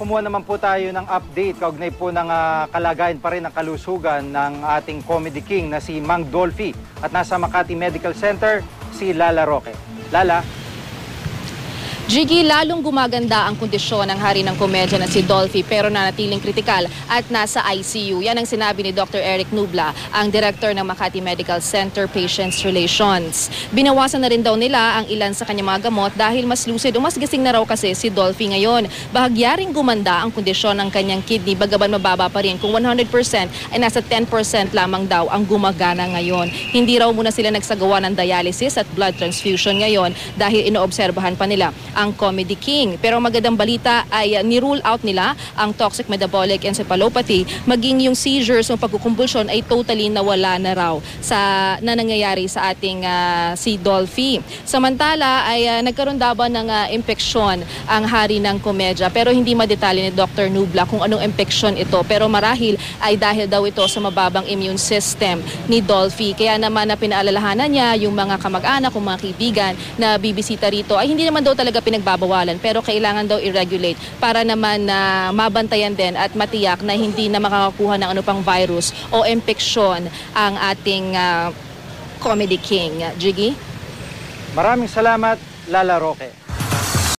kumuha naman po tayo ng update kaugnay po ng ah, kalagayan pa rin ng kalusugan ng ating comedy king na si Mang Dolphy. At nasa Makati Medical Center, si Lala Roque. Lala, Jiggy, lalong gumaganda ang kondisyon ng hari ng komedya na si Dolphy pero nanatiling kritikal at nasa ICU. Yan ang sinabi ni Dr. Eric Nubla, ang director ng Makati Medical Center Patients Relations. Binawasan na rin daw nila ang ilan sa kanyang mga gamot dahil mas lucid o mas gising na raw kasi si Dolphy ngayon. Bahagyaring gumanda ang kondisyon ng kanyang kidney bagaman mababa pa rin kung 100% ay nasa 10% lamang daw ang gumagana ngayon. Hindi raw muna sila nagsagawa ng dialysis at blood transfusion ngayon dahil inoobserbahan pa nila ang Comedy King. Pero magandang balita ay uh, ni-rule out nila ang toxic metabolic encephalopathy maging yung seizures o pagkukumbulsyon ay totally nawala na raw sa na nangyayari sa ating uh, si Dolphy. Samantala ay uh, nagkaroon daw ng uh, impeksyon ang hari ng komedya pero hindi madetalye ni Dr. Nubla kung anong impeksyon ito pero marahil ay dahil daw ito sa mababang immune system ni Dolphy. Kaya naman na pinaalalahanan niya yung mga kamag-anak, yung mga kaibigan na bibisita rito ay hindi naman daw talaga pinagbabawalan pero kailangan daw i-regulate para naman na mabantayan din at matiyak na hindi na makakakuha ng ano pang virus o impeksyon ang ating ah, comedy king. Jiggy? maraming salamat, Lala Roque.